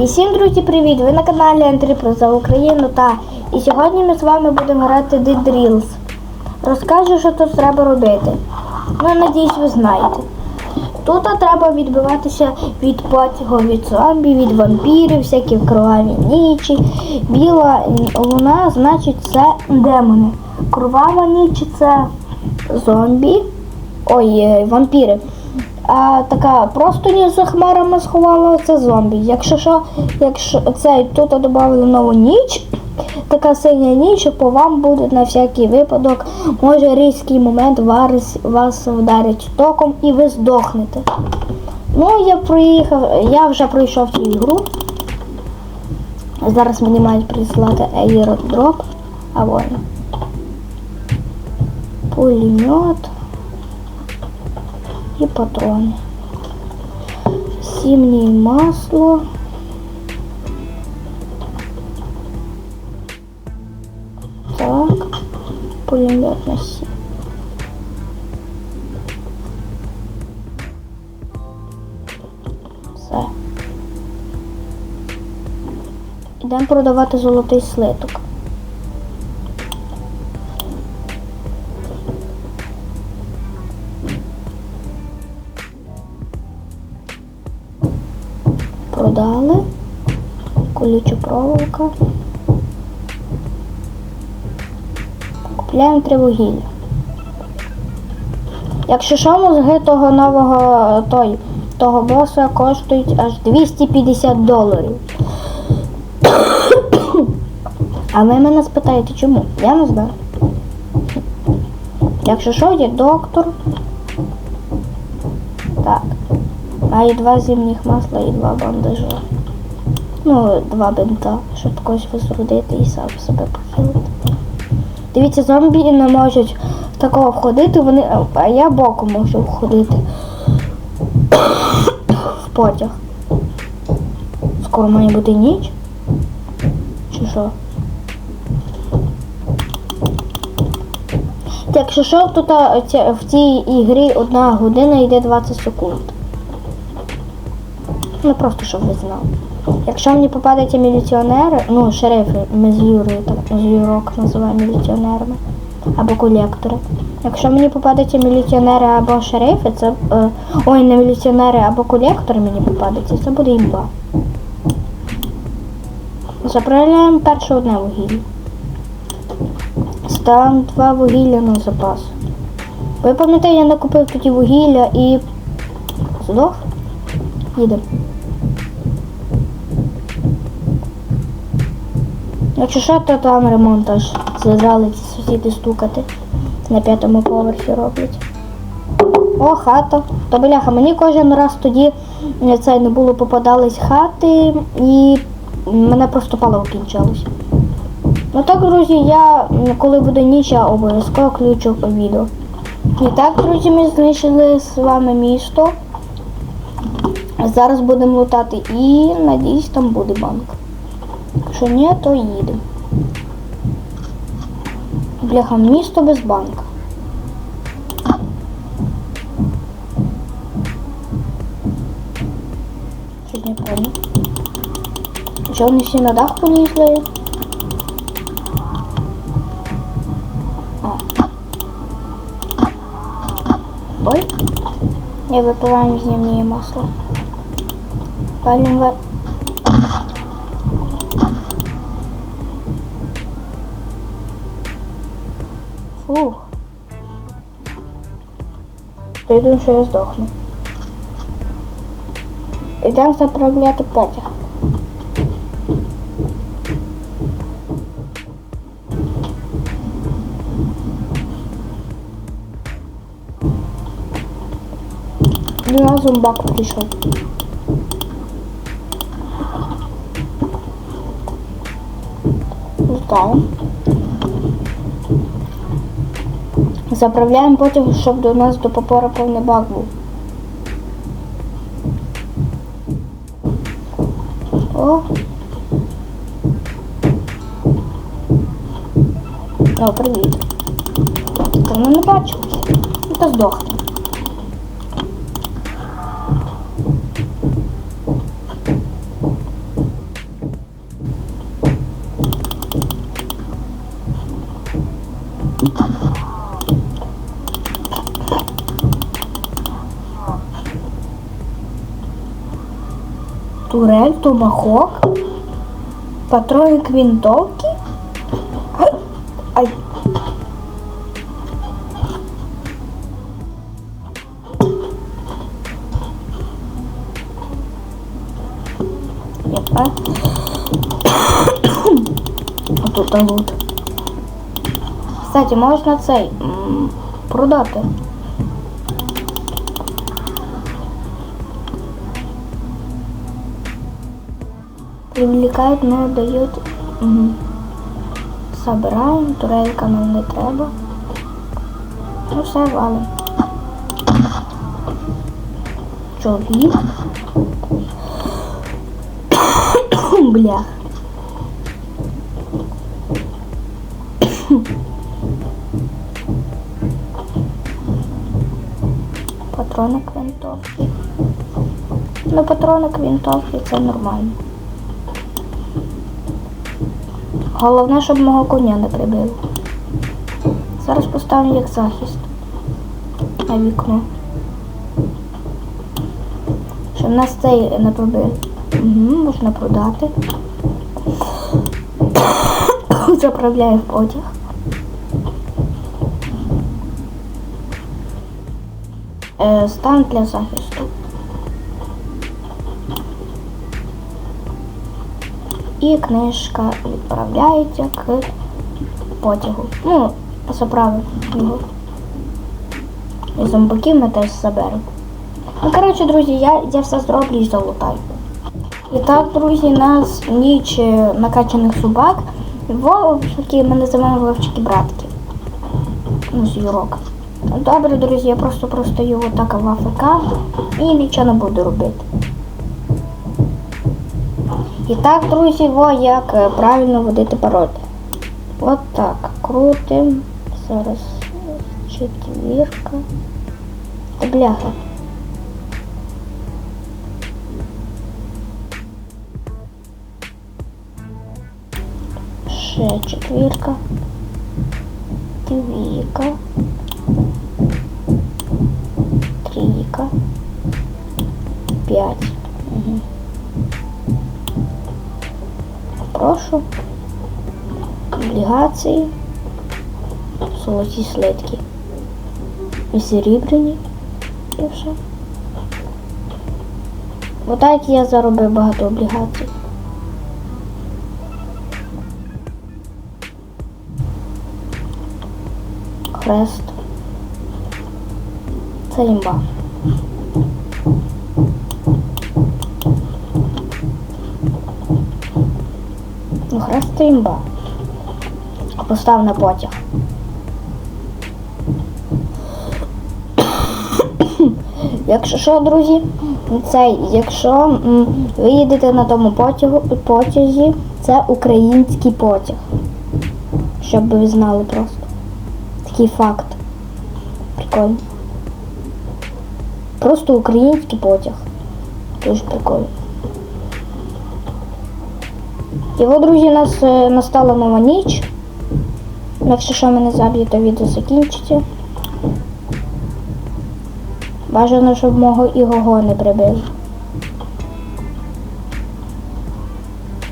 І всім друзі, привіт! Ви на каналі Андрій про за Україну та і сьогодні ми з вами будемо грати The Drills. Розкажу, що тут треба робити. Ну, надіюсь, ви знаєте. Тут треба відбиватися від потягу, від зомбі, від вампірів, всякі кроваві нічі. Біла луна, значить, це демони. Кровава ніч це зомбі. Ой, е, вампіри. А така просто ніж за хмарами сховала це зомбі. Якщо що, якщо це тут додали нову ніч, така синя ніч, по вам буде на всякий випадок, може різкий момент вас, вас вдарить током і ви здохнете. Ну, я проїхав, я вже пройшов цю ігру. Зараз мені мають прислати аеродроп. А вон. Пулемет і патрони. Сімній масло. Так, пулемет на сім. Все. Ідемо продавати золотий слиток. Продали. Колюча проволока. Купляємо три вугілля. Якщо що, мозги того нового той, того боса коштують аж 250 доларів. А ви мене спитаєте чому? Я не знаю. Якщо що, є доктор. Так. Маю два зимніх масла і два бандажа. Ну, два бинта, щоб когось возродити і сам себе похилити. Дивіться, зомбі не можуть такого входити, вони, а я боком можу входити в потяг. Скоро має бути ніч. Чи що? Якщо що, та, ця- в цій ігрі одна година йде 20 секунд. Ну просто щоб ви знали. Якщо мені попадаються міліціонери, ну шерифи, ми з Юрою так з Юрок називаємо міліціонерами, або колектори. Якщо мені попадаються міліціонери або шерифи, це е, ой, не міліціонери або колектори мені попадаються, це буде імба. Заправляємо перше одне вугілля. Ставимо два вугілля на запас. Ви пам'ятаєте, я накупив тоді вугілля і здох? Їдемо. Якщо що, то там ремонт аж зажали ці сусіди стукати. На п'ятому поверхі роблять. О, хата. То бляха, мені кожен раз тоді е, це не було попадались хати і мене просто паливо кінчалось. Ну так, друзі, я коли буде ніч, я обов'язково включу відео. І так, друзі, ми знайшли з вами місто. Зараз будемо лутати і надіюсь, там буде банк. Якщо ні, то їдемо. Бляха, місто без банка. Чуть не понял. Що вони всі на дах полізли? А. Ой. Я випиваємо з ним масло. Палим в... Вийду, що я здохну. Йдемо заправляти потяг. На зомбак прийшов. Здав. Заправляємо потяг, щоб до нас до попора повний бак був. О. О, привіт. Давно не бачилась. Ну, Та здохне. Томахок. Патрони к винтовки. Ай. Япа. Тут лут. Кстати, можна цей продати. Привлекают, но дают. Угу. Собираем, турелька нам не треба. Ну все, валим. Чоловік. Бля. Патрони к винтовці. Ну, патрони к винтовці це нормально. Головне, щоб мого коня не прибили. Зараз поставлю як захист на вікно. Щоб нас цей не пробив. Угу, можна продати. Заправляю в потяг. Е, стан для захисту. І книжка відправляється к потягу. Ну, заправив його. І зомбаків ми теж заберемо. Ну, коротше, друзі, я, я все зроблю і залутаю. І так, друзі, нас ніч е, накачаних собак. Вовчики, ми називаємо вовчики братки. Ну, з юрок. Добре, друзі, я просто простою отак в АФК і нічого не буду робити. І так, друзі, во як е, правильно водити пароль. От так. Крутим. Зараз четвірка. Бляха. Ще четвірка. Двійка. Трійка. П'ять. Прошу. Облігації. Золоті слитки. І серебряні. І все. Отак я заробив багато облігацій. Хрест. Це імба. Ну, хрест це імба. Постав на потяг. Якщо що, друзі, цей, якщо ви їдете на тому потягу, потязі, це український потяг. Щоб ви знали просто. Такий факт. Прикольно. Просто український потяг. Дуже прикольно. Його, друзі, нас е, настала нова ніч. Якщо що мене заб'є, то відео закінчиться. Бажано, щоб мого ігого не прибили.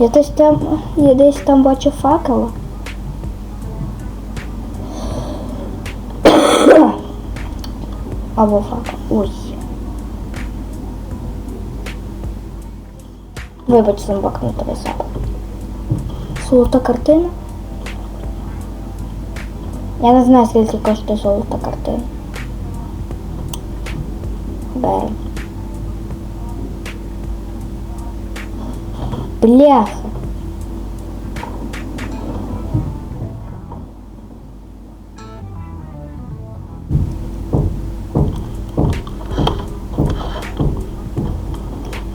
Я десь там, я десь там бачу факела. Або факел. Ой. Вибач, зомбак на тебе запах. Золота картина. Я не знаю, скільки коштує золота картина. Берем. Бляха.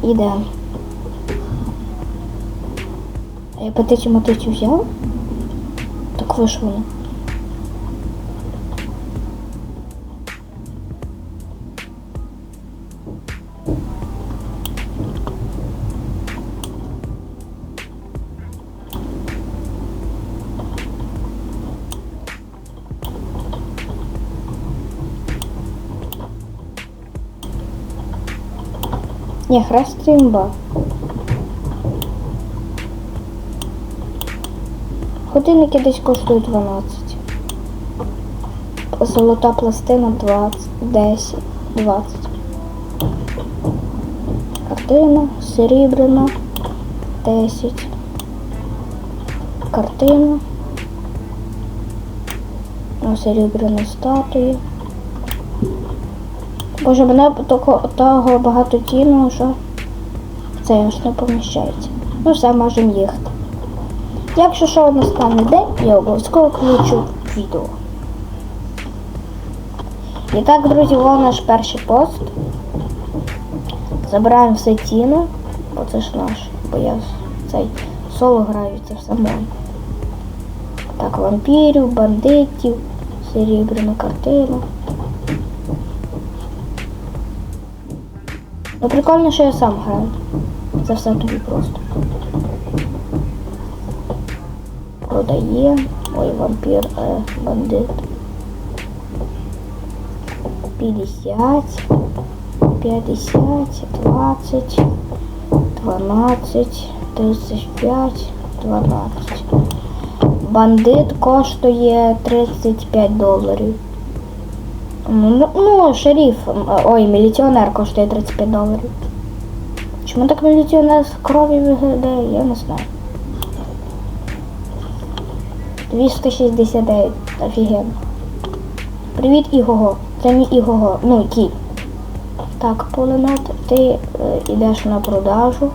Ідемо. Я птичу мотицю взяв? Так ви ж воно. Ні, хрест Годинники десь коштують 12. Золота пластина 20, 10, 20. Картина серебряна 10. Картина. Ну, серебряна статуя. Боже, мене того, того багатотінного, що це аж не поміщається. Ну все, можемо їхати. Якщо що настане день, я обов'язково включу відео. І так, друзі, вон наш перший пост. Забираємо все ціну, бо це ж наш, бо я цей соло граю це в самому. Так, вампірів, бандитів, серебряну картину. Ну прикольно, що я сам граю. Це все тобі просто. Продає. Ой, вампір, е, бандит. 50, 50, 20, 12, 35, 12. Бандит коштує 35 доларів. Ну, ну, шериф, ой, міліціонер коштує 35 доларів. Чому так міліціонер з крові виглядає, я не знаю. 269, офігенно. Привіт, Ігого. Це мій Ігого, ну, кіт. Так, пулемет, ти е, йдеш на продажу.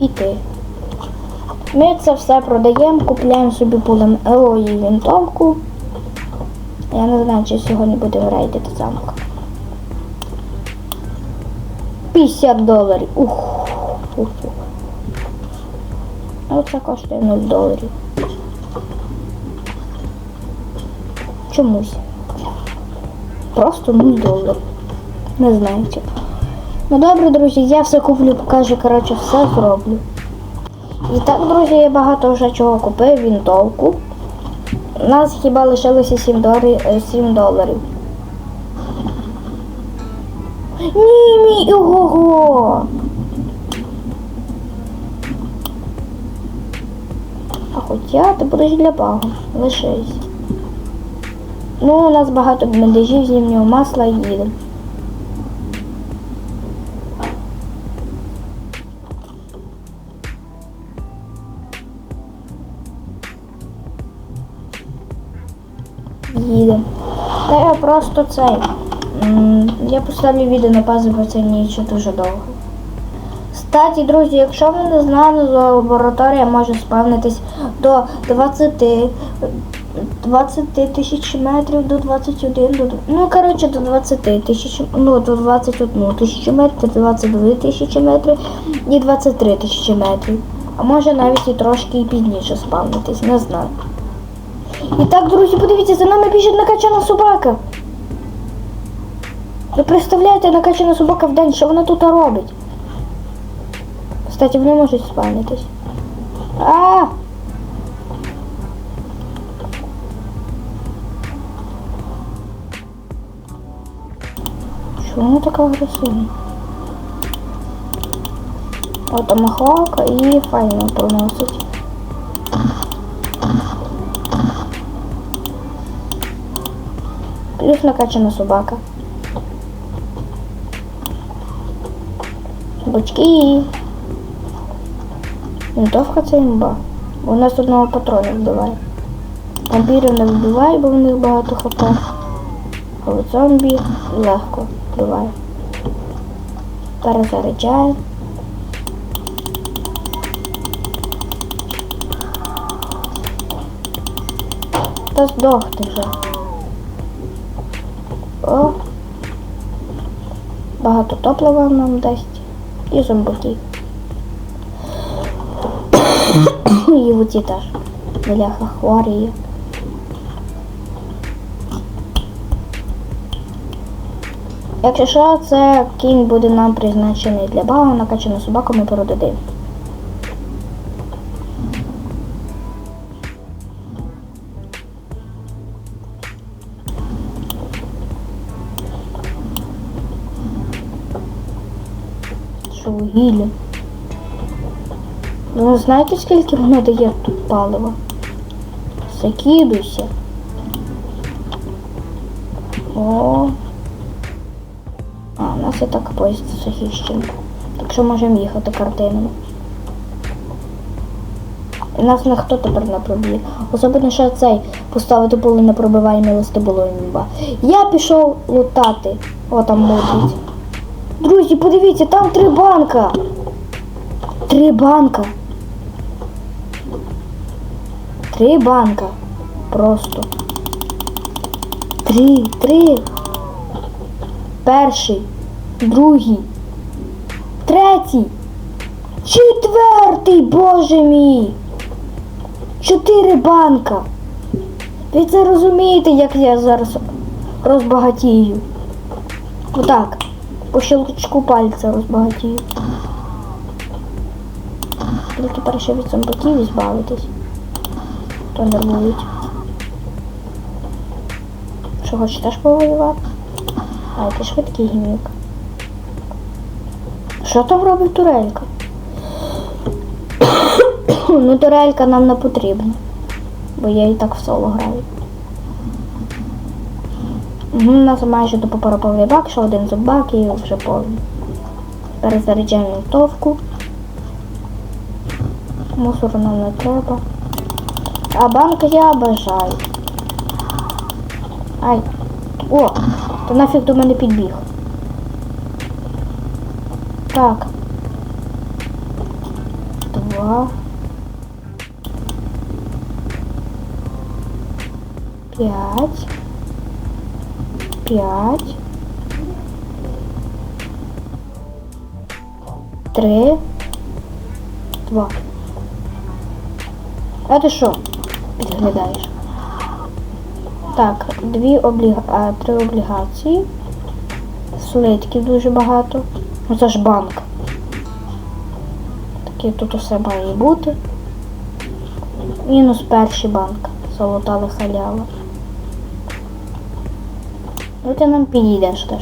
І ти. Ми це все продаємо, купляємо собі пулемет, ой, вінтовку. Я не знаю, чи сьогодні будемо рейдити замок. 50 доларів. Ух, ух, ух. Оце коштує 0 доларів. Чомусь. Просто 0 доларів. Не знаю чого. Ну добре, друзі, я все куплю, покажу, коротше, все зроблю. І так, друзі, я багато вже чого купив, вінтовку. У нас хіба лишилося 7 доларів. 7 доларів. Ні, мій ого. А хоча ти будеш для багу. Лишись. Ну, у нас багато бендежів, зімнього масла і їдемо. Їдемо. Та я просто цей. Я поставлю відео на паузу, бо це нічого дуже довго. Кстати, друзі, якщо ви не знали, то лабораторія може спавнитись до 20, 20 тисяч метрів до 21, до, ну, коротше, до 20 тисяч, ну, до 21 тисячі метрів, 22 тисячі метрів і 23 тисячі метрів. А може навіть і трошки і пізніше спавнитись, не знаю. І так, друзі, подивіться, за нами біжить накачана собака. Ви представляєте, накачана собака в день, що вона тут робить? Кстати, вони можуть спавнитись. А! Чому така агресивна? От махалка і файно проносить. Плюс накачана собака. Бочки. Винтовка це імба. У нас одного патрона вбиває. Вампірів не вбиває, бо в них багато хп. А от зомбі легко вбиває. Перезаряджає. Та здох ти вже. О. Багато топлива нам дасть. І зомбаки. І оці теж. Бляха хворі. Якщо що, це кінь буде нам призначений для бага, накачану собаку ми Наше. Ну, знаєте, скільки воно дає тут палива? Закидуйся. О. А, у нас і так поїзд захищений. Так що можемо їхати картинами. І нас ніхто тепер не проб'є. Особливо ще цей поставити були непробиваємі листи було імба. Я пішов лутати. О, там модуть. Друзі, подивіться, там три банка. Три банка. Три банка. Просто. Три, три. Перший, другий, третій, четвертий, боже мій. Чотири банка. Ви це розумієте, як я зараз розбагатію? Отак. По щелчку пальця розбагатію. Тільки тепер ще від зомбаків збавитись. То нервують. Що хочеш теж повоювати? А, ти швидкий гімік. Що там робить турелька? ну, турелька нам не потрібна. Бо я і так в соло граю. У нас майже до попороповий бак, ще один зубак і вже повний. Перезаряджаємо товку. Мусору нам не треба. А банк я бажаю. Ай. О, то нафіг до мене підбіг. Так. Два. П'ять. П'ять. Три. Два. А ти що? Підглядаєш? Так, дві обліга... три облігації. Слитків дуже багато. Ну це ж банк. Таке тут усе має бути. Мінус перший банк. Золота халява. Ну ти нам підійдеш теж.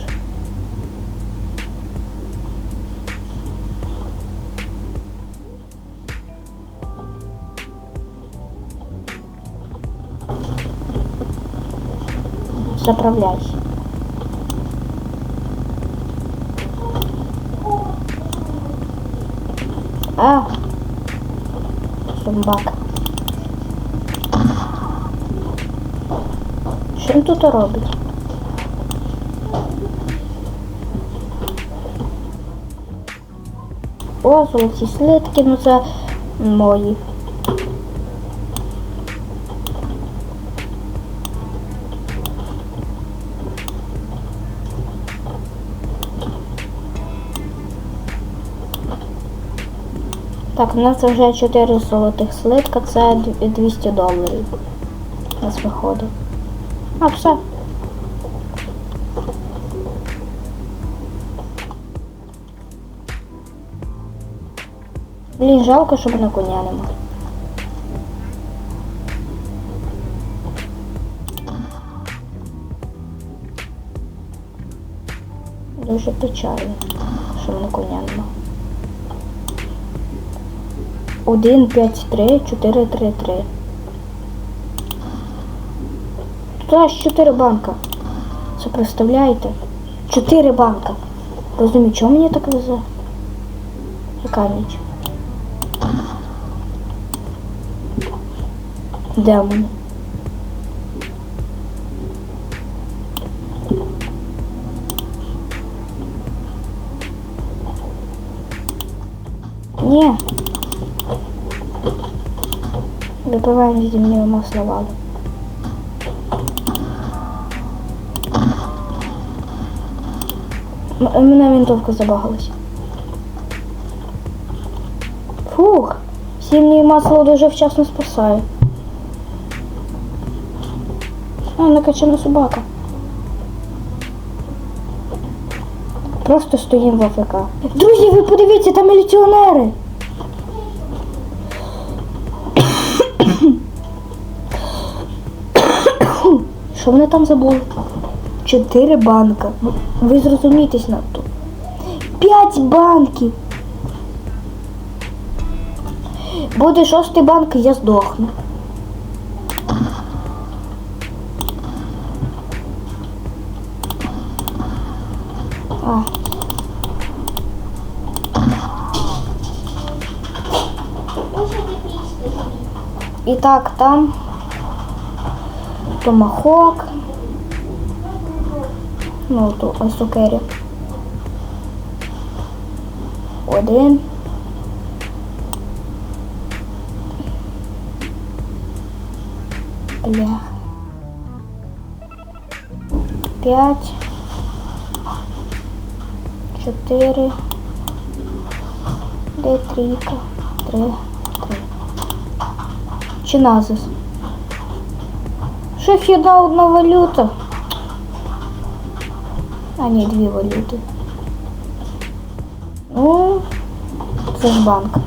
Заправляйся. А! Зомбак. Що він тут робить? О, золоті слитки, ну це мої. Так, у нас вже 4 золотих слитка, це 200 доларів. У нас виходить. А, все. Блін, жалко, що мене коня нема. Дуже печально, що мене коня нема. 1, 5, 3, 4, 3, 3. Тут аж 4 банка. Це представляєте? 4 банка. Розумію, чому мені так везе? Яка ніч? Демон. Ні. Випиваємо землі масло валу. М- У мене винтовка забагалась. Фух, сильне масло дуже вчасно спасає. А, накачана собака. Просто стоїмо в АФК. Друзі, ви подивіться, там міліціонери. Що вони там забули? Чотири банка. Ну, ви зрозумієтесь надто. П'ять банків. Буде шостий банк, я здохну. І так, там томахок. Ну, то ось. Один. Бля. П'ять. Чотири. Де? Три. Три. Чи назис? Шеф одна одна валюта. А ні, дві валюти. Ну, це ж банк.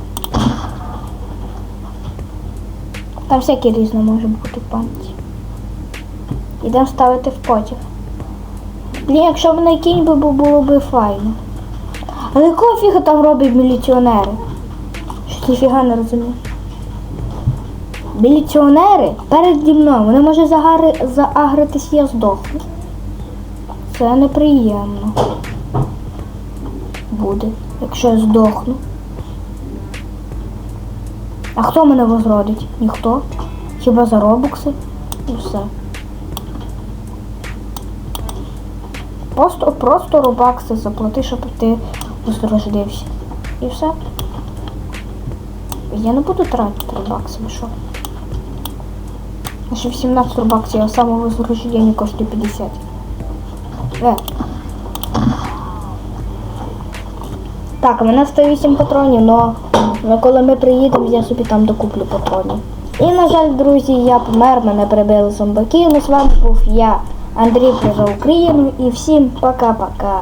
Там всяке різне може бути банці. Ідемо ставити в потяг. Блін, якщо б на кінь би було б файно. Але якого фіга там роблять міліціонери? Що ніфіга не розумію. Міліціонери переді мною. Вони може загари... заагритись, я здохну. Це неприємно. Буде, якщо я здохну. А хто мене возродить? Ніхто. Хіба за робокси? І все. Просто, просто робакси заплати, щоб ти возрождився. І все. Я не буду тратити робакси, що? А ще 18 робаксів, а самовозрождення коштує 50. Е. Так, у мене 108 патронів, но, коли ми приїдемо, я собі там докуплю патронів. І, на жаль, друзі, я помер, мене прибили зомбаки. Ну, з вами був я, Андрій про Україну, і всім пока-пока.